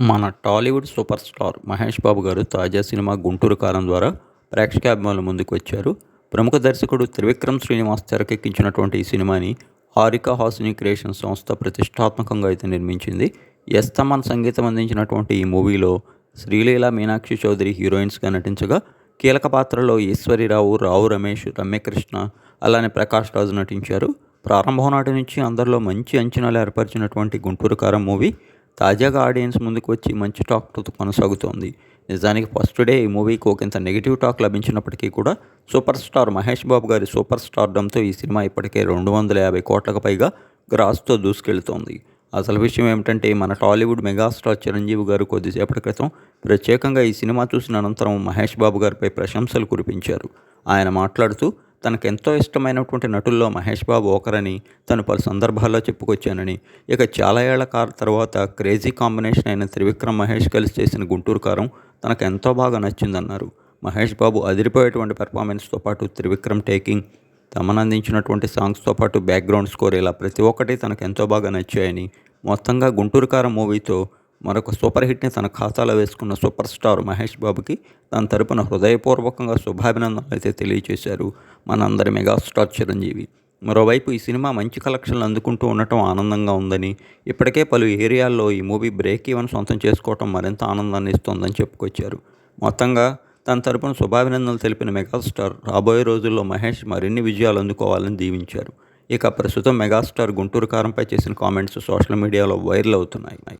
మన Tollywood super star Mahesh Babu garu తాజా cinema Guntur కారం ద్వారా ప్రేక్షకాభిమానుల ముందుకు వచ్చారు. ప్రముఖ దర్శకుడు త్రివిక్రమ్ శ్రీనివాస్ తెరకెక్కించినటువంటి ఈ సినిమాని హారిక హాసిని క్రియేషన్ సంస్థ ప్రతిష్టాత్మకంగా అయితే నిర్మించింది. ఎస్ తమన్ సంగీతం అందించినటువంటి ఈ మూవీలో శ్రీలీల మీనాక్షి చౌదరి హీరోయిన్స్గా నటించగా కీలక పాత్రలో ఈశ్వరిరావు రావు రమేష్ రమ్యకృష్ణ అలానే ప్రకాష్ రాజు నటించారు. ప్రారంభం నాటి నుంచి అందరిలో మంచి అంచనాలు ఏర్పరిచినటువంటి గుంటూరు కారం మూవీ తాజాగా ఆడియన్స్ ముందుకు వచ్చి మంచి టాక్తో కొనసాగుతోంది. నిజానికి ఫస్ట్ డే ఈ మూవీకి ఒకంత నెగిటివ్ టాక్ లభించినప్పటికీ కూడా సూపర్ స్టార్ మహేష్ బాబు గారి సూపర్ స్టార్డంతో ఈ సినిమా ఇప్పటికే రెండు వందల యాభై కోట్లకు పైగా గ్రాస్తో దూసుకెళ్తోంది. అసలు విషయం ఏమిటంటే మన టాలీవుడ్ మెగాస్టార్ చిరంజీవి గారు కొద్దిసేపటి క్రితం ప్రత్యేకంగా ఈ సినిమా చూసిన అనంతరం మహేష్ బాబు గారిపై ప్రశంసలు కురిపించారు. ఆయన మాట్లాడుతూ తనకెంతో ఇష్టమైనటువంటి నటుల్లో మహేష్ బాబు ఒకరని తను పలు సందర్భాల్లో చెప్పుకొచ్చానని. ఇక చాలా ఏళ్ళ కార్ తర్వాత క్రేజీ కాంబినేషన్ అయిన త్రివిక్రమ్ మహేష్ కలిసి చేసిన గుంటూరు కారం తనకు ఎంతో బాగా నచ్చిందన్నారు. మహేష్ బాబు అదిరిపోయేటువంటి పెర్ఫార్మెన్స్తో పాటు త్రివిక్రమ్ టేకింగ్ తమనందించినటువంటి సాంగ్స్తో పాటు బ్యాక్గ్రౌండ్ స్కోర్ ఇలా ప్రతి ఒక్కటి తనకు ఎంతో బాగా నచ్చాయని మొత్తంగా గుంటూరు కారం మూవీతో మరొక సూపర్ హిట్ని తన ఖాతాలో వేసుకున్న సూపర్ స్టార్ మహేష్ బాబుకి తన తరపున హృదయపూర్వకంగా శుభాభినందనలు అయితే తెలియజేశారు మనందరి మెగాస్టార్ చిరంజీవి. మరోవైపు ఈ సినిమా మంచి కలెక్షన్లు అందుకుంటూ ఉండటం ఆనందంగా ఉందని ఇప్పటికే పలు ఏరియాల్లో ఈ మూవీ బ్రేక్ ఈవెన్ సొంతం చేసుకోవటం మరింత ఆనందాన్ని ఇస్తోందని చెప్పుకొచ్చారు. మొత్తంగా తన తరపున శుభాభినందనలు తెలిపిన మెగాస్టార్ రాబోయే రోజుల్లో మహేష్ మరిన్ని విజయాలు అందుకోవాలని దీవించారు. ఇక ప్రస్తుతం మెగాస్టార్ గుంటూరు కారంపై చేసిన కామెంట్స్ సోషల్ మీడియాలో వైరల్ అవుతున్నాయి.